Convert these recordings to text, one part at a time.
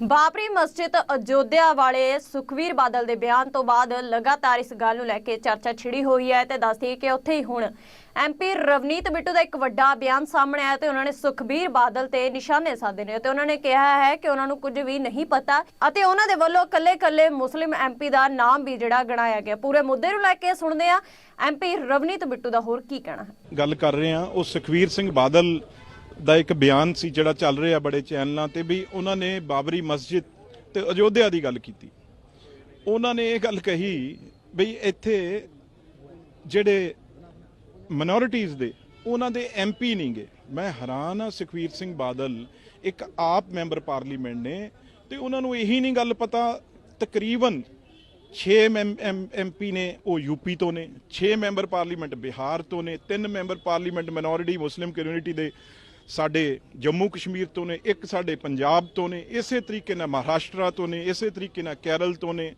ਬਾਬਰੀ ਮਸਜਿਦ ਅਯੋਧਿਆ ਵਾਲੇ ਸੁਖਵੀਰ ਬਾਦਲ ਦੇ ਬਿਆਨ ਤੋਂ ਬਾਅਦ ਲਗਾਤਾਰ ਇਸ ਗੱਲ ਨੂੰ ਲੈ ਕੇ ਚਰਚਾ ਛਿੜੀ ਹੋਈ ਹੈ ਤੇ ਦੱਸਦੀ ਹੈ ਕਿ ਉੱਥੇ ਹੀ ਹੁਣ ਐਮਪੀ ਰਵਨੀਤ ਬਿੱਟੂ ਦਾ ਇੱਕ ਵੱਡਾ ਬਿਆਨ ਸਾਹਮਣੇ ਆਇਆ ਤੇ ਉਹਨਾਂ ਨੇ ਸੁਖਬੀਰ ਬਾਦਲ ਤੇ ਨਿਸ਼ਾਨੇ ਸਾਧੇ ਨੇ ਤੇ ਉਹਨਾਂ ਨੇ ਕਿਹਾ ਹੈ ਕਿ ਉਹਨਾਂ ਨੂੰ ਕੁਝ ਵੀ ਨਹੀਂ ਪਤਾ ਅਤੇ ਉਹਨਾਂ ਦੇ ਵੱਲੋਂ ਕੱਲੇ-ਕੱਲੇ ਮੁਸਲਿਮ ਐਮਪੀ ਦਾ ਨਾਮ ਵੀ ਜਿਹੜਾ ਗਣਾਇਆ ਗਿਆ। ਪੂਰੇ ਮੁੱਦੇ ਨੂੰ ਲੈ ਕੇ ਸੁਣਦੇ ਆ ਐਮਪੀ ਰਵਨੀਤ ਬਿੱਟੂ ਦਾ ਹੋਰ ਕੀ ਕਹਿਣਾ ਹੈ। ਗੱਲ ਕਰ ਰਹੇ ਆ ਉਹ ਸੁਖਬੀਰ ਸਿੰਘ ਬਾਦਲ ਦਾ ਇੱਕ ਬਿਆਨ ਸੀ ਜਿਹੜਾ ਚੱਲ ਰਿਹਾ ਬੜੇ ਚੈਨਲਾਂ ਤੇ ਵੀ ਉਹਨਾਂ ਨੇ ਬਾਬਰੀ ਮਸਜਿਦ ਤੇ ਅਯੋਧਿਆ ਦੀ ਗੱਲ ਕੀਤੀ। ਉਹਨਾਂ ਨੇ ਇਹ ਗੱਲ ਕਹੀ ਵੀ ਇੱਥੇ ਜਿਹੜੇ ਮਿਨੋਰਿਟੀਜ਼ ਦੇ, ਉਹਨਾਂ ਦੇ ਐਮਪੀ ਨਹੀਂਗੇ। ਮੈਂ ਹੈਰਾਨ ਆ ਸੁਖਵੀਰ ਸਿੰਘ ਬਾਦਲ, ਇੱਕ ਆਪ ਮੈਂਬਰ ਪਾਰਲੀਮੈਂਟ ਨੇ ਤੇ ਉਹਨਾਂ ਨੂੰ ਇਹੀ ਨਹੀਂ ਗੱਲ ਪਤਾ, ਤਕਰੀਬਨ 6 ਐਮਪੀ ਨੇ, ਉਹ ਯੂਪੀ ਤੋਂ ਨੇ 6 ਮੈਂਬਰ ਪਾਰਲੀਮੈਂਟ ਬਿਹਾਰ ਤੋਂ ਨੇ 3 member parliament minority Muslim community ਦੇ ਸਾਡੇ ਜੰਮੂ ਕਸ਼ਮੀਰ ਤੋਂ ਨੇ ਇੱਕ ਸਾਡੇ ਪੰਜਾਬ ਤੋਂ ਨੇ ਇਸੇ ਤਰੀਕੇ ਨਾਲ ਮਹਾਰਾਸ਼ਟਰ ਤੋਂ ਨੇ ਇਸੇ ਤਰੀਕੇ ਨਾਲ ਕੇਰਲ ਤੋਂ ਨੇ।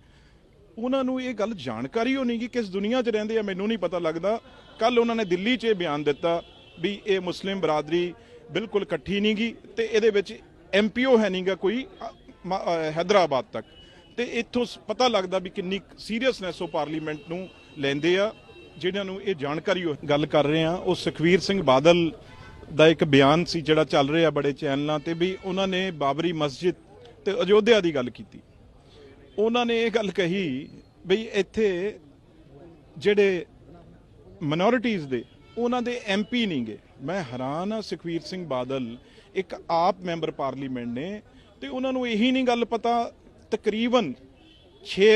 ਉਹਨਾਂ ਨੂੰ ਇਹ ਗੱਲ ਜਾਣਕਾਰੀ ਹੋ ਨਹੀਂ ਕਿ ਕਿਸ ਦੁਨੀਆ 'ਚ ਰਹਿੰਦੇ ਆ ਮੈਨੂੰ ਨਹੀਂ ਪਤਾ ਲੱਗਦਾ। ਕੱਲ ਉਹਨਾਂ ਨੇ ਦਿੱਲੀ 'ਚ ਇਹ ਬਿਆਨ ਦਿੱਤਾ ਵੀ ਇਹ ਮੁਸਲਿਮ ਬਰਾਦਰੀ ਬਿਲਕੁਲ ਇਕੱਠੀ ਨਹੀਂ ਗੀ ਤੇ ਇਹਦੇ ਵਿੱਚ ਐਮਪੀਓ ਹੈ ਨਹੀਂਗਾ ਕੋਈ ਅ, ਮ- ਹੈਦਰਾਬਾਦ ਤੱਕ। ਤੇ ਇੱਥੋਂ ਸ- ਪਤਾ ਲੱਗਦਾ ਵੀ ਕਿੰਨੀ ਸੀਰੀਅਸਨੈਸ ਉਹ ਪਾਰਲੀਮੈਂਟ ਨੂੰ ਲੈਂਦੇ ਆ ਜਿਹਨਾਂ ਨੂੰ ਇਹ ਜਾਣਕਾਰੀ ਗੱਲ ਕਰ ਰਹੇ ਆ। ਉਹ ਸੁਖਵੀਰ ਸਿੰਘ ਬਾਦਲ ਦਾ ਇੱਕ ਬਿਆਨ ਸੀ ਜਿਹੜਾ ਚੱਲ ਰਿਹਾ ਬੜੇ ਚੈਨਲਾਂ ਤੇ ਵੀ ਉਹਨਾਂ ਨੇ ਬਾਬਰੀ ਮਸਜਿਦ ਤੇ ਅਯੋਧਿਆ ਦੀ ਗੱਲ ਕੀਤੀ। ਉਹਨਾਂ ਨੇ ਇਹ ਗੱਲ ਕਹੀ ਵੀ ਇੱਥੇ ਜਿਹੜੇ ਮਿਨੋਰਿਟੀਜ਼ ਦੇ, ਉਹਨਾਂ ਦੇ ਐਮਪੀ ਨਹੀਂਗੇ ਮੈਂ ਹੈਰਾਨ ਆ ਸੁਖਵੀਰ ਸਿੰਘ ਬਾਦਲ, ਇੱਕ ਆਪ ਮੈਂਬਰ ਪਾਰਲੀਮੈਂਟ ਨੇ ਤੇ ਉਹਨਾਂ ਨੂੰ ਇਹੀ ਨਹੀਂ ਗੱਲ ਪਤਾ, ਤਕਰੀਬਨ 6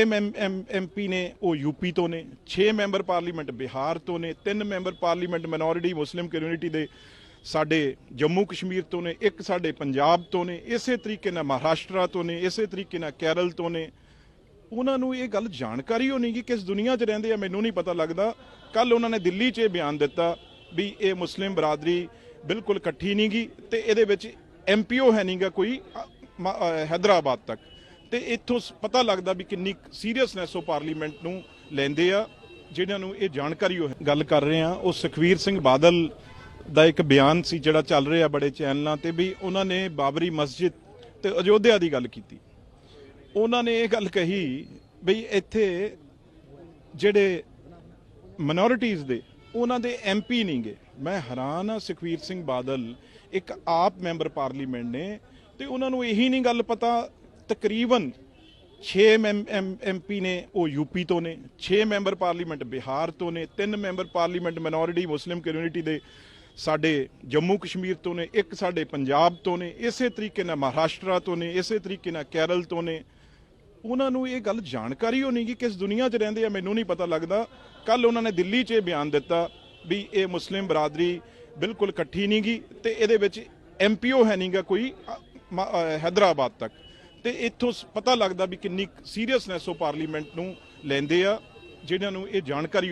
ਐਮਪੀ ਨੇ, ਉਹ ਯੂਪੀ ਤੋਂ ਨੇ 6 ਮੈਂਬਰ ਪਾਰਲੀਮੈਂਟ ਬਿਹਾਰ ਤੋਂ ਨੇ 3 member parliament minority Muslim community ਦੇ ਸਾਡੇ ਜੰਮੂ ਕਸ਼ਮੀਰ ਤੋਂ ਨੇ ਇੱਕ ਸਾਡੇ ਪੰਜਾਬ ਤੋਂ ਨੇ ਇਸੇ ਤਰੀਕੇ ਨਾਲ ਮਹਾਰਾਸ਼ਟਰ ਤੋਂ ਨੇ ਇਸੇ ਤਰੀਕੇ ਨਾਲ ਕੇਰਲ ਤੋਂ ਨੇ। ਉਹਨਾਂ ਨੂੰ ਇਹ ਗੱਲ ਜਾਣਕਾਰੀ ਹੋ ਨਹੀਂ ਕਿ ਕਿਸ ਦੁਨੀਆ 'ਚ ਰਹਿੰਦੇ ਆ ਮੈਨੂੰ ਨਹੀਂ ਪਤਾ ਲੱਗਦਾ। ਕੱਲ ਉਹਨਾਂ ਨੇ ਦਿੱਲੀ 'ਚ ਇਹ ਬਿਆਨ ਦਿੱਤਾ ਵੀ ਇਹ ਮੁਸਲਿਮ ਬਰਾਦਰੀ ਬਿਲਕੁਲ ਇਕੱਠੀ ਨਹੀਂ ਗੀ ਤੇ ਇਹਦੇ ਵਿੱਚ ਐਮਪੀਓ ਹੈ ਨਹੀਂਗਾ ਕੋਈ ਅ, ਮ- ਹੈਦਰਾਬਾਦ ਤੱਕ। ਤੇ ਇੱਥੋਂ ਸ- ਪਤਾ ਲੱਗਦਾ ਵੀ ਕਿੰਨੀ ਸੀਰੀਅਸਨੈਸ ਉਹ ਪਾਰਲੀਮੈਂਟ ਨੂੰ ਲੈਂਦੇ ਆ ਜਿਹਨਾਂ ਨੂੰ ਇਹ ਜਾਣਕਾਰੀ ਉਹ ਗੱਲ ਕਰ ਰਹੇ ਆ। ਉਹ ਸੁਖਵੀਰ ਸਿੰਘ ਬਾਦਲ ਦਾ ਇੱਕ ਬਿਆਨ ਸੀ ਜਿਹੜਾ ਚੱਲ ਰਿਹਾ ਬੜੇ ਚੈਨਲਾਂ ਤੇ ਵੀ ਉਹਨਾਂ ਨੇ ਬਾਬਰੀ ਮਸਜਿਦ ਤੇ ਅਯੋਧਿਆ ਦੀ ਗੱਲ ਕੀਤੀ। ਉਹਨਾਂ ਨੇ ਇਹ ਗੱਲ ਕਹੀ ਵੀ ਇੱਥੇ ਜਿਹੜੇ ਮਿਨੋਰਿਟੀਜ਼ ਦੇ, ਉਹਨਾਂ ਦੇ ਐਮਪੀ ਨਹੀਂਗੇ। ਮੈਂ ਹੈਰਾਨ ਆ ਸੁਖਵੀਰ ਸਿੰਘ ਬਾਦਲ, ਇੱਕ ਆਪ ਮੈਂਬਰ ਪਾਰਲੀਮੈਂਟ ਨੇ ਤੇ ਉਹਨਾਂ ਨੂੰ ਇਹੀ ਨਹੀਂ ਗੱਲ ਪਤਾ, ਤਕਰੀਬਨ 6 ਐਮਪੀ ਨੇ, ਉਹ ਯੂਪੀ ਤੋਂ ਨੇ 6 ਮੈਂਬਰ ਪਾਰਲੀਮੈਂਟ ਬਿਹਾਰ ਤੋਂ ਨੇ 3 member parliament minority Muslim community ਦੇ ਸਾਡੇ ਜੰਮੂ ਕਸ਼ਮੀਰ ਤੋਂ ਨੇ ਇੱਕ ਸਾਡੇ ਪੰਜਾਬ ਤੋਂ ਨੇ ਇਸੇ ਤਰੀਕੇ ਨਾਲ ਮਹਾਰਾਸ਼ਟਰ ਤੋਂ ਨੇ ਇਸੇ ਤਰੀਕੇ ਨਾਲ ਕੇਰਲ ਤੋਂ ਨੇ। ਉਹਨਾਂ ਨੂੰ ਇਹ ਗੱਲ ਜਾਣਕਾਰੀ ਹੋ ਨਹੀਂ ਕਿ ਕਿਸ ਦੁਨੀਆ 'ਚ ਰਹਿੰਦੇ ਆ ਮੈਨੂੰ ਨਹੀਂ ਪਤਾ ਲੱਗਦਾ। ਕੱਲ ਉਹਨਾਂ ਨੇ ਦਿੱਲੀ 'ਚ ਇਹ ਬਿਆਨ ਦਿੱਤਾ ਵੀ ਇਹ ਮੁਸਲਿਮ ਬਰਾਦਰੀ ਬਿਲਕੁਲ ਇਕੱਠੀ ਨਹੀਂ ਗੀ ਤੇ ਇਹਦੇ ਵਿੱਚ ਐਮਪੀਓ ਹੈ ਨਹੀਂਗਾ ਕੋਈ ਅ, ਮ- ਹੈਦਰਾਬਾਦ ਤੱਕ। ਤੇ ਇੱਥੋਂ ਸ- ਪਤਾ ਲੱਗਦਾ ਵੀ ਕਿੰਨੀ ਸੀਰੀਅਸਨੈਸ ਉਹ ਪਾਰਲੀਮੈਂਟ ਨੂੰ ਲੈਂਦੇ ਆ ਜਿਹਨਾਂ ਨੂੰ ਇਹ ਜਾਣਕਾਰੀ ਹੋ